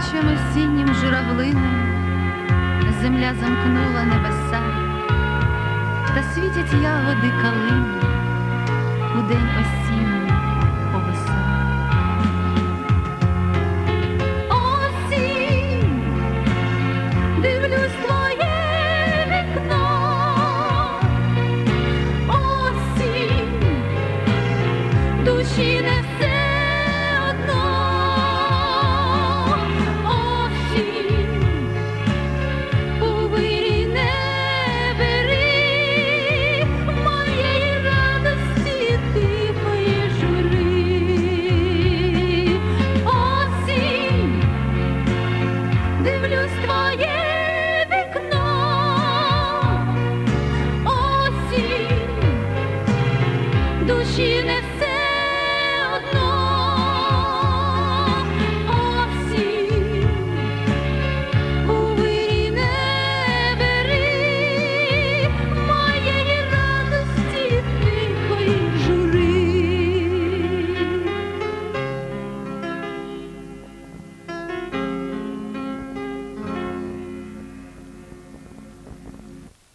обличчям осіннім журавлином земля замкнула небеса, та світять ягоди калини у день осінній повеса. Осінь, дивлюсь твоє вікно, осінь, душі несе. дивлюсь твоє.